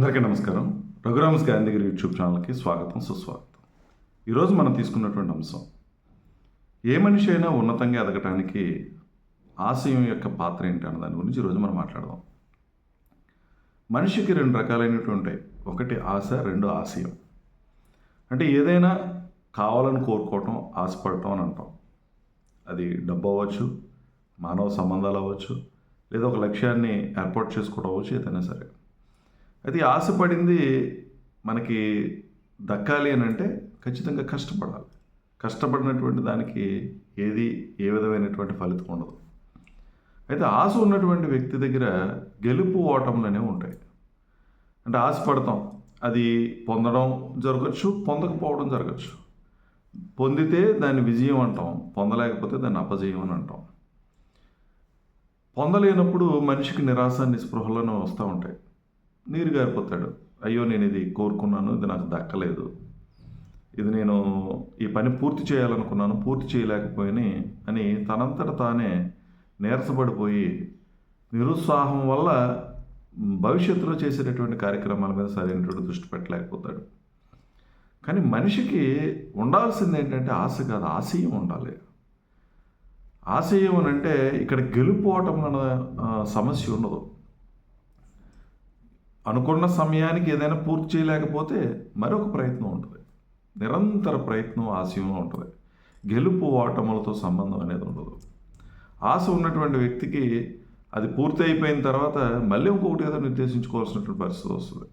అందరికీ నమస్కారం. రఘురామ్స్ గాంధీగిరి యూట్యూబ్ ఛానల్కి స్వాగతం సుస్వాగతం. ఈరోజు మనం తీసుకున్నటువంటి అంశం ఏ మనిషి అయినా ఉన్నతంగా ఎదగటానికి ఆశయం యొక్క పాత్ర ఏంటి అన్న దాని గురించి ఈరోజు మనం మాట్లాడదాం. మనిషికి రెండు రకాలైనటువంటి ఉంటాయి. ఒకటి ఆశ రెండు ఆశయం. అంటే ఏదైనా కావాలని కోరుకోవటం ఆశపడటం అని అంటాం. అది డబ్బు అవ్వచ్చు మానవ సంబంధాలు అవ్వచ్చు లేదా ఒక లక్ష్యాన్ని ఏర్పాటు చేసుకోవడం అవ్వచ్చు ఏదైనా సరే. అయితే ఆశపడింది మనకి దక్కాలి అని అంటే ఖచ్చితంగా కష్టపడాలి. కష్టపడినటువంటి దానికి ఏది ఏ విధమైనటువంటి ఫలితం ఉండదు. అయితే ఆశ ఉన్నటువంటి వ్యక్తి దగ్గర గెలుపు ఓటములనే ఉంటాయి. అంటే ఆశపడతాం అది పొందడం జరగచ్చు పొందకపోవడం జరగచ్చు. పొందితే దాన్ని విజయం అంటాం పొందలేకపోతే దాన్ని అపజయం అని అంటాం. పొందలేనప్పుడు మనిషికి నిరాశ నిస్పృహలను వస్తూ ఉంటాయి. నీరు గారిపోతాడు. అయ్యో నేను ఇది కోరుకున్నాను ఇది నాకు దక్కలేదు. ఇది నేను ఈ పని పూర్తి చేయాలనుకున్నాను పూర్తి చేయలేకపోయాని అని తనంతట తానే నీరసపడిపోయి నిరుత్సాహం వల్ల భవిష్యత్తులో చేసేటటువంటి కార్యక్రమాల మీద సరైనటువంటి దృష్టి పెట్టలేకపోతాడు. కానీ మనిషికి ఉండాల్సింది ఏంటంటే ఆశ కాదు ఆశయం ఉండాలి. ఆశయం అని అంటే ఇక్కడ గెలుపోవటం అన్న సమస్య ఉండదు. అనుకున్న సమయానికి ఏదైనా పూర్తి చేయలేకపోతే మరొక ప్రయత్నం ఉంటుంది. నిరంతర ప్రయత్నం ఆశయం ఉంటుంది. గెలుపు ఓటములతో సంబంధం అనేది ఉండదు. ఆశ ఉన్నటువంటి వ్యక్తికి అది పూర్తి అయిపోయిన తర్వాత మళ్ళీ ఇంకొకటి ఏదో నిర్దేశించుకోవాల్సినటువంటి పరిస్థితి వస్తుంది.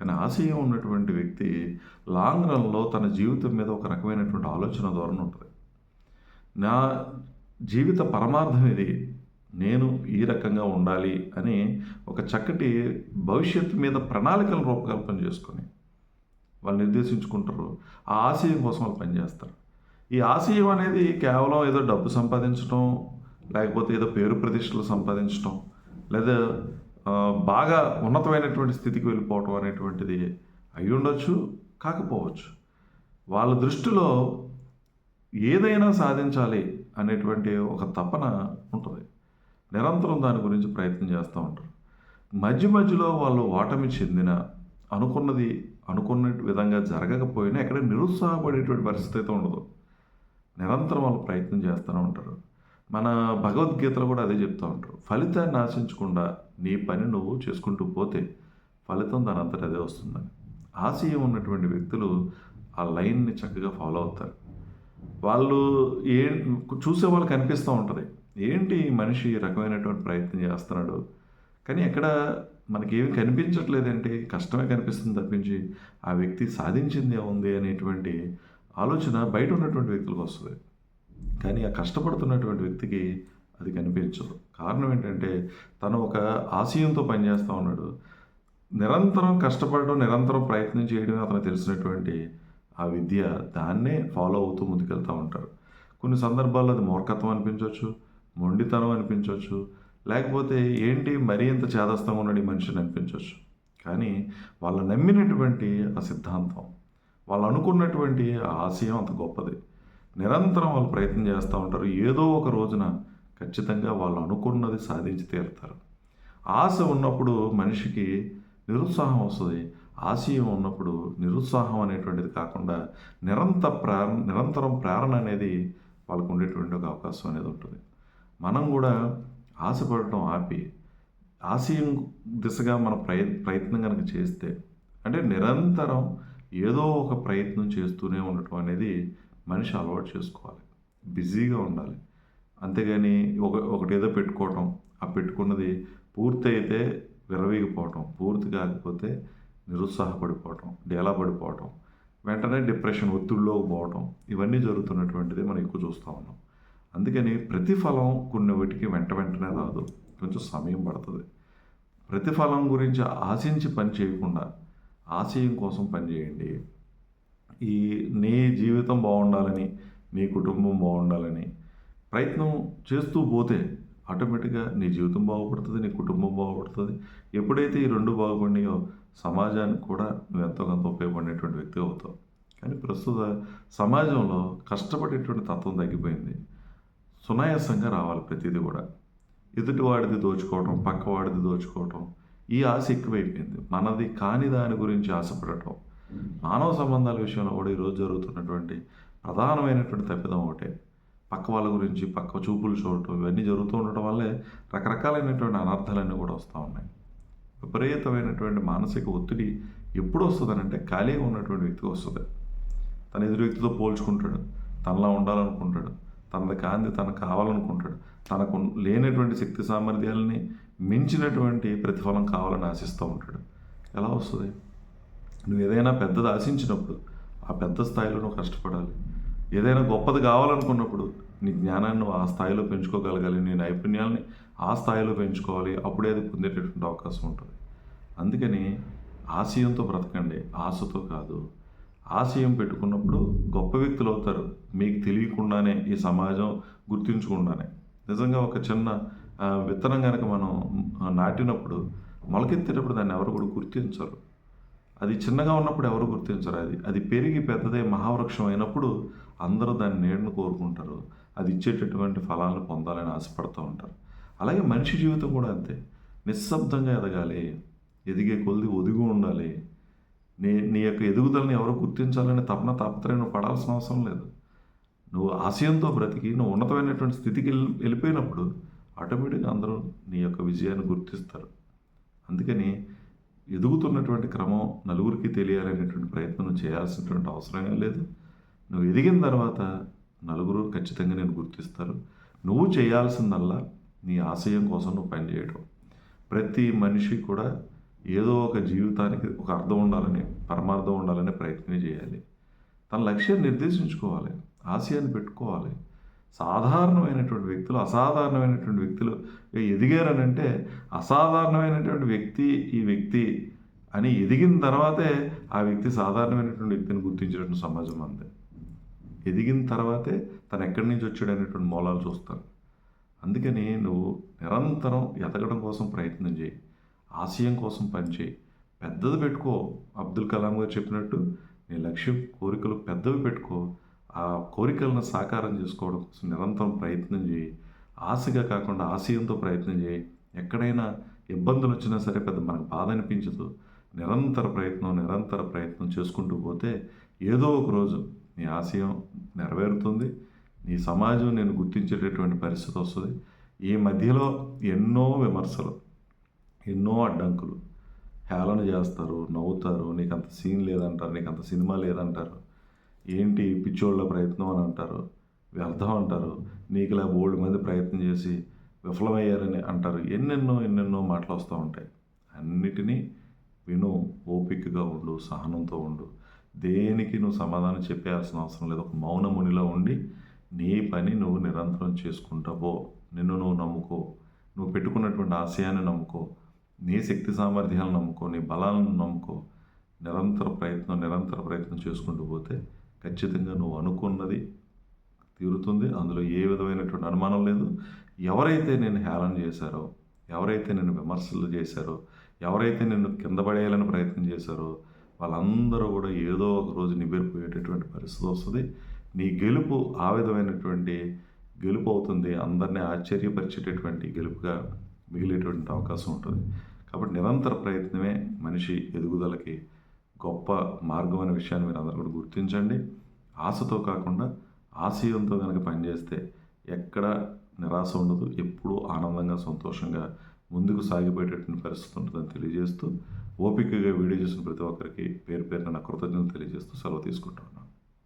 కానీ ఆశయం ఉన్నటువంటి వ్యక్తి లాంగ్ రన్లో తన జీవితం మీద ఒక రకమైనటువంటి ఆలోచన ధోరణి ఉంటుంది. నా జీవిత పరమార్థం ఇది. నేను ఈ రకంగా ఉండాలి అని ఒక చక్కటి భవిష్యత్తు మీద ప్రణాళికలు రూపకల్పన చేసుకొని వాళ్ళు నిర్దేశించుకుంటారు. ఆ ఆశయం కోసం వాళ్ళు పనిచేస్తారు. ఈ ఆశయం అనేది కేవలం ఏదో డబ్బు సంపాదించడం లేకపోతే ఏదో పేరు ప్రతిష్టలు సంపాదించడం లేదా బాగా ఉన్నతమైనటువంటి స్థితికి వెళ్ళిపోవటం అనేటువంటిది అయి ఉండొచ్చు కాకపోవచ్చు. వాళ్ళ దృష్టిలో ఏదైనా సాధించాలి అనేటువంటి ఒక తపన ఉంటుంది. నిరంతరం దాని గురించి ప్రయత్నం చేస్తూ ఉంటారు. మధ్య మధ్యలో వాళ్ళు ఓటమి చెందిన అనుకున్నది అనుకున్న విధంగా జరగకపోయినా ఎక్కడ నిరుత్సాహపడేటువంటి పరిస్థితి అయితే ఉండదు. నిరంతరం వాళ్ళు ప్రయత్నం చేస్తూనే ఉంటారు. మన భగవద్గీతలో కూడా అదే చెప్తూ ఉంటారు. ఫలితాన్ని ఆశించకుండా నీ పని నువ్వు చేసుకుంటూ పోతే ఫలితం దాని అంతటా అదే వస్తుందని. ఆశయం ఉన్నటువంటి వ్యక్తులు ఆ లైన్ని చక్కగా ఫాలో అవుతారు. వాళ్ళు ఏ చూసే వాళ్ళకి అనిపిస్తూ ఉంటుంది. ఏంటి ఈ మనిషి ఈ రకమైనటువంటి ప్రయత్నం చేస్తున్నాడు? కానీ ఎక్కడ మనకి ఏమి కనిపించట్లేదంటే? కష్టమే కనిపిస్తుంది తప్పించి ఆ వ్యక్తి సాధించింది ఉంది అనేటువంటి ఆలోచన బయట ఉన్నటువంటి వ్యక్తులకు వస్తుంది. కానీ ఆ కష్టపడుతున్నటువంటి వ్యక్తికి అది కనిపించదు. కారణం ఏంటంటే తను ఒక ఆశయంతో పనిచేస్తూ ఉన్నాడు. నిరంతరం కష్టపడడం నిరంతరం ప్రయత్నం చేయడం అతను తెలిసినటువంటి ఆ విద్య. దాన్నే ఫాలో అవుతూ ముందుకెళ్తూ ఉంటారు. కొన్ని సందర్భాల్లో అది మూర్ఖత్వం అనిపించవచ్చు. మొండితనం అనిపించవచ్చు లేకపోతే ఏంటి మరీ ఇంత చేదస్తంగా ఉన్నాడు ఈ మనిషిని అనిపించవచ్చు కానీ వాళ్ళు నమ్మినటువంటి ఆ సిద్ధాంతం వాళ్ళు అనుకున్నటువంటి ఆ ఆశయం అంత గొప్పది. నిరంతరం వాళ్ళు ప్రయత్నం చేస్తూ ఉంటారు. ఏదో ఒక రోజున ఖచ్చితంగా వాళ్ళు అనుకున్నది సాధించి తీరుతారు. ఆశ ఉన్నప్పుడు మనిషికి నిరుత్సాహం వస్తుంది. ఆశయం ఉన్నప్పుడు నిరుత్సాహం అనేటువంటిది కాకుండా నిరంతర ప్రేరణ నిరంతరం ప్రేరణ అనేది వాళ్ళకు ఉండేటువంటి ఒక అవకాశం అనేది ఉంటుంది. మనం కూడా ఆశపడటం ఆపి ఆశయం దిశగా మన ప్రయ ప్రయత్నం కనుక చేస్తే అంటే నిరంతరం ఏదో ఒక ప్రయత్నం చేస్తూనే ఉండటం అనేది మనిషి అలవాటు చేసుకోవాలి. బిజీగా ఉండాలి. అంతేగాని ఒక ఒకటేదో పెట్టుకోవటం ఆ పెట్టుకున్నది పూర్తి అయితే విరవీగిపోవటం పూర్తి కాకపోతే నిరుత్సాహపడిపోవటం డేలా పడిపోవటం వెంటనే డిప్రెషన్ ఒత్తిడిలోకి పోవటం ఇవన్నీ జరుగుతున్నటువంటిది మనం ఎక్కువ చూస్తూ ఉన్నాం. అందుకని ప్రతిఫలం కొన్ని వాటికి వెంట వెంటనే రాదు. కొంచెం సమయం పడుతుంది. ప్రతిఫలం గురించి ఆశించి పని చేయకుండా ఆశయం కోసం పని చేయండి. ఈ నీ జీవితం బాగుండాలని నీ కుటుంబం బాగుండాలని ప్రయత్నం చేస్తూ పోతే ఆటోమేటిక్గా నీ జీవితం బాగుపడుతుంది నీ కుటుంబం బాగుపడుతుంది. ఎప్పుడైతే ఈ రెండు బాగుపడినాయో సమాజానికి కూడా నువ్వు ఎంతో కొంత ఉపయోగపడినటువంటి వ్యక్తి అవుతావు. కానీ ప్రస్తుత సమాజంలో కష్టపడేటువంటి తత్వం తగ్గిపోయింది. సునాయాసంగా రావాలి ప్రతిదీ కూడా. ఎదుటివాడిది దోచుకోవటం పక్కవాడిది దోచుకోవటం ఈ ఆశ ఎక్కువైపోయింది. మనది కాని దాని గురించి ఆశపడటం. మానవ సంబంధాల విషయంలో కూడా ఈరోజు జరుగుతున్నటువంటి ప్రధానమైనటువంటి తప్పిదం ఒకటే. పక్క వాళ్ళ గురించి పక్క చూపులు చూడటం ఇవన్నీ జరుగుతూ ఉండటం వల్లే రకరకాలైనటువంటి అనర్థాలన్నీ కూడా వస్తూ ఉన్నాయి. విపరీతమైనటువంటి మానసిక ఒత్తిడి ఎప్పుడు వస్తుందనంటే ఖాళీగా ఉన్నటువంటి వ్యక్తికి వస్తుంది. తన ఎదురు వ్యక్తితో పోల్చుకుంటాడు తనలా ఉండాలనుకుంటాడు తన కాంది తనకు కావాలనుకుంటాడు. తనకు లేనటువంటి శక్తి సామర్థ్యాలని మించినటువంటి ప్రతిఫలం కావాలని ఆశిస్తూ ఉంటాడు. ఎలా వస్తుంది? నువ్వు ఏదైనా పెద్దది ఆశించినప్పుడు ఆ పెద్ద స్థాయిలో నువ్వు కష్టపడాలి. ఏదైనా గొప్పది కావాలనుకున్నప్పుడు నీ జ్ఞానాన్ని నువ్వు ఆ స్థాయిలో పెంచుకోగలగాలి. నీ నైపుణ్యాలని ఆ స్థాయిలో పెంచుకోవాలి. అప్పుడే అది పొందేటటువంటి అవకాశం ఉంటుంది. అందుకని ఆశయంతో బ్రతకండి. ఆశతో కాదు. ఆశయం పెట్టుకున్నప్పుడు గొప్ప వ్యక్తులు అవుతారు. మీకు తెలియకుండానే ఈ సమాజం గుర్తించకుండానే. నిజంగా ఒక చిన్న విత్తనం కనుక మనం నాటినప్పుడు మొలకెత్తేటప్పుడు దాన్ని ఎవరు కూడా గుర్తించరు. అది చిన్నగా ఉన్నప్పుడు ఎవరు గుర్తించరు. అది అది పెరిగి పెద్దదే మహావృక్షం అయినప్పుడు అందరూ దాని నీడను కోరుకుంటారు. అది ఇచ్చేటటువంటి ఫలాలను పొందాలని ఆశపడుతూ ఉంటారు. అలాగే మనిషి జీవితం కూడా అంతే. నిశ్శబ్దంగా ఎదగాలి. ఎదిగే కొద్ది ఒదిగి ఉండాలి. నీ నీ యొక్క ఎదుగుదలని ఎవరు గుర్తించాలని తపన తాపత్రయం నువ్వు పడాల్సిన అవసరం లేదు. నువ్వు ఆశయంతో బ్రతికి నువ్వు ఉన్నతమైనటువంటి స్థితికి వెళ్ళి వెళ్ళిపోయినప్పుడు ఆటోమేటిక్గా అందరూ నీ యొక్క విజయాన్ని గుర్తిస్తారు. అందుకని ఎదుగుతున్నటువంటి క్రమం నలుగురికి తెలియాలనేటువంటి ప్రయత్నం నువ్వు చేయాల్సినటువంటి అవసరమే లేదు. నువ్వు ఎదిగిన తర్వాత నలుగురు ఖచ్చితంగా నేను గుర్తిస్తారు. నువ్వు చేయాల్సిందల్లా నీ ఆశయం కోసం నువ్వు పనిచేయటం. ప్రతి మనిషి కూడా ఏదో ఒక జీవితానికి ఒక అర్థం ఉండాలని పరమార్థం ఉండాలనే ప్రయత్నం చేయాలి. తన లక్ష్యాన్ని నిర్దేశించుకోవాలి ఆశయాన్ని పెట్టుకోవాలి. సాధారణమైనటువంటి వ్యక్తులు అసాధారణమైనటువంటి వ్యక్తులు ఎదిగారనంటే అసాధారణమైనటువంటి వ్యక్తి ఈ వ్యక్తి అని ఎదిగిన తర్వాతే ఆ వ్యక్తి సాధారణమైనటువంటి వ్యక్తిని గుర్తించినటువంటి సమాజం అంతే ఎదిగిన తర్వాతే తను ఎక్కడి నుంచి వచ్చాడు అనేటువంటి మూలాలు చూస్తాను అందుకని నువ్వు నిరంతరం ఎదగడం కోసం ప్రయత్నం చేయి. ఆశయం కోసం పనిచేయి. పెద్దది పెట్టుకో అబ్దుల్ కలాం గారు చెప్పినట్టు. నీ లక్ష్యం కోరికలు పెద్దవి పెట్టుకో. ఆ కోరికలను సాకారం చేసుకోవడం. కోసం నిరంతరం ప్రయత్నం చేయి. ఆశగా కాకుండా ఆశయంతో ప్రయత్నం చేయి. ఎక్కడైనా ఇబ్బందులు వచ్చినా సరే పెద్ద మనకు బాధ అనిపించదు. నిరంతర ప్రయత్నం నిరంతర ప్రయత్నం చేసుకుంటూ పోతే ఏదో ఒక రోజు నీ ఆశయం నెరవేరుతుంది. నీ సమాజం నేను గుర్తించేటటువంటి పరిస్థితి వస్తుంది. ఈ మధ్యలో ఎన్నో విమర్శలు ఎన్నో అడ్డంకులు. హేళన చేస్తారు నవ్వుతారు నీకు అంత సీన్ లేదంటారు నీకు అంత సినిమా లేదంటారు. ఏంటి పిచ్చోళ్ళ ప్రయత్నం అని అంటారు. వ్యర్థం అంటారు. నీకులా బోల్డ్ మంది ప్రయత్నం చేసి విఫలమయ్యారని అంటారు. ఎన్నెన్నో ఎన్నెన్నో మాటలు వస్తూ ఉంటాయి. అన్నిటినీ విను ఓపికగా ఉండు సహనంతో ఉండు. దేనికి నువ్వు సమాధానం చెప్పేయాల్సిన అవసరం లేదు. ఒక మౌనమునిలో ఉండి నీ పని నువ్వు నిరంతరం చేసుకుంటా పో. నిన్ను నువ్వు నమ్ముకో. నువ్వు పెట్టుకున్నటువంటి ఆశయాన్ని నమ్ముకో. నీ శక్తి సామర్థ్యాలను నమ్ముకో నీ బలాలను నమ్ముకో నిరంతర ప్రయత్నం నిరంతర ప్రయత్నం చేసుకుంటూ పోతే ఖచ్చితంగా నువ్వు అనుకున్నది తీరుతుంది. అందులో ఏ విధమైనటువంటి అనుమానం లేదు. ఎవరైతే నేను హేళన చేశారో ఎవరైతే నేను విమర్శలు చేశారో ఎవరైతే నిన్ను కింద పడేయాలని ప్రయత్నం చేశారో వాళ్ళందరూ కూడా ఏదో ఒక రోజు నిబెరిపోయేటటువంటి పరిస్థితి వస్తుంది. నీ గెలుపు ఆ విధమైనటువంటి గెలుపు అవుతుంది. అందరినీ ఆశ్చర్యపరిచేటటువంటి గెలుపుగా మిగిలేటువంటి అవకాశం ఉంటుంది. కాబట్టి నిరంతర ప్రయత్నమే మనిషి ఎదుగుదలకి గొప్ప మార్గం అనే విషయాన్ని మీరు అందరూ కూడా గుర్తించండి. ఆశతో కాకుండా ఆశయంతో కనుక పనిచేస్తే ఎక్కడ నిరాశ ఉండదు ఎప్పుడూ ఆనందంగా సంతోషంగా ముందుకు సాగిపోయేటటువంటి పరిస్థితి ఉంటుందని తెలియజేస్తూ ఓపికగా వీడియో చేసిన ప్రతి ఒక్కరికి పేరు పేరున నా కృతజ్ఞతలు తెలియజేస్తూ సెలవు తీసుకుంటాను